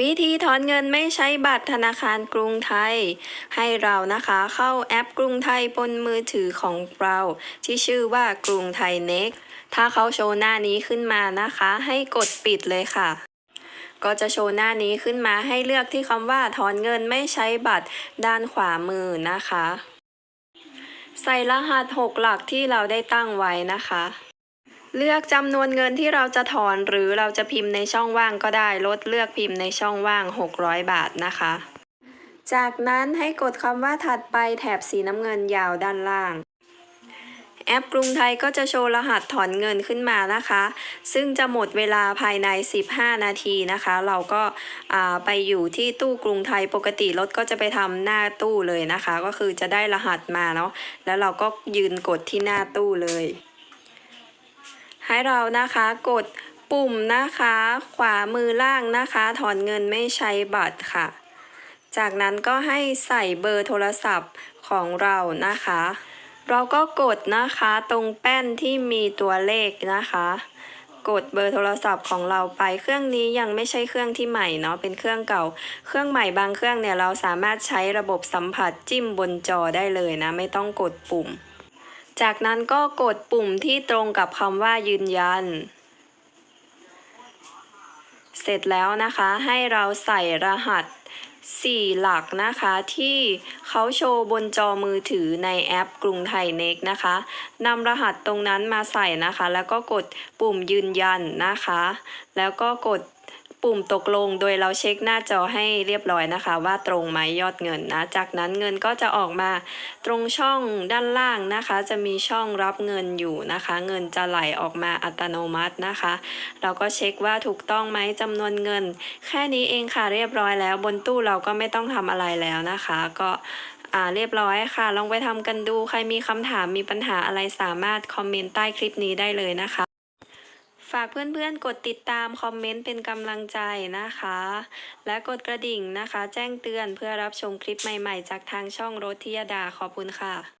วิธีถอนเงินไม่ใช้บัตรธนาคารกรุงไทย ให้เรานะคะเข้าแอปกรุงไทยบนมือถือของเรา ที่ชื่อว่ากรุงไทยเน็กถ้าเขาโชว์หน้านี้ขึ้นมานะคะ ให้กดปิดเลยค่ะก็จะโชว์หน้านี้ขึ้นมาให้เลือกที่คำว่าถอนเงินไม่ใช้บัตรด้านขวามือนะคะ ใส่รหัส 6 หลักที่เราได้ตั้งไว้นะคะ เลือกจำนวนเงินที่เราจะถอนหรือเราจะพิมพ์ในช่องว่างก็ได้ ลดเลือกพิมพ์ในช่องว่าง 600 บาทนะคะ จากนั้นให้กดคำว่าถัดไปแถบสีน้ำเงินยาวด้านล่าง แอปกรุงไทยก็จะโชว์รหัสถอนเงินขึ้นมานะคะ ซึ่งจะหมดเวลาภายใน 15 นาทีนะคะ เราก็ไปอยู่ที่ตู้กรุงไทยปกติรถก็จะไปทำหน้าตู้เลยนะคะ ก็คือจะได้รหัสมาเนาะแล้วเราก็ยืนกดที่หน้าตู้เลย ให้เรานะคะกดปุ่มนะคะ ขวามือล่างนะคะ ถอนเงินไม่ใช้บัตรค่ะ จากนั้นก็ให้ใส่เบอร์โทรศัพท์ของเรานะคะ เราก็กดนะคะตรงแป้นที่มีตัวเลขนะคะ กดเบอร์โทรศัพท์ของเราไปเครื่องนี้ยังไม่ใช่เครื่องที่ใหม่เนาะเป็นเครื่องเก่า เครื่องใหม่บางเครื่องเนี่ยเราสามารถใช้ระบบสัมผัสจิ้มบนจอได้เลยนะ ไม่ต้องกดปุ่ม จากนั้นก็กดปุ่มที่ตรงกับคำว่ายืนยัน เสร็จแล้วนะคะให้เราใส่รหัส 4 หลักนะคะที่เขาโชว์บนจอมือถือในแอปกรุงไทยเน็กนะคะนำรหัสตรงนั้นมาใส่นะคะ แล้วก็กดปุ่มยืนยันนะคะ แล้วก็กด ปุ่มตกลงโดยเราเช็คหน้าจอให้เรียบร้อยนะคะ ว่าตรงไหมยอดเงินนะ จากนั้นเงินก็จะออกมาตรงช่องด้านล่างนะคะ จะมีช่องรับเงินอยู่นะคะ เงินจะไหลออกมาอัตโนมัตินะคะ เราก็เช็คว่าถูกต้องไหมจำนวนเงิน แค่นี้เองค่ะเรียบร้อยแล้ว บนตู้เราก็ไม่ต้องทำอะไรแล้วนะคะ ก็อ่าเรียบร้อยค่ะ ลองไปทำกันดูใครมีคำถามมีปัญหาอะไรสามารถคอมเมนต์ใต้คลิปนี้ได้เลยนะคะ ฝากเพื่อนๆ กดติดตามคอมเมนต์เป็นกำลังใจนะคะ และกดกระดิ่งนะคะ แจ้งเตือนเพื่อรับชมคลิปใหม่ๆ จากทางช่องรถทิยดาขอบคุณค่ะ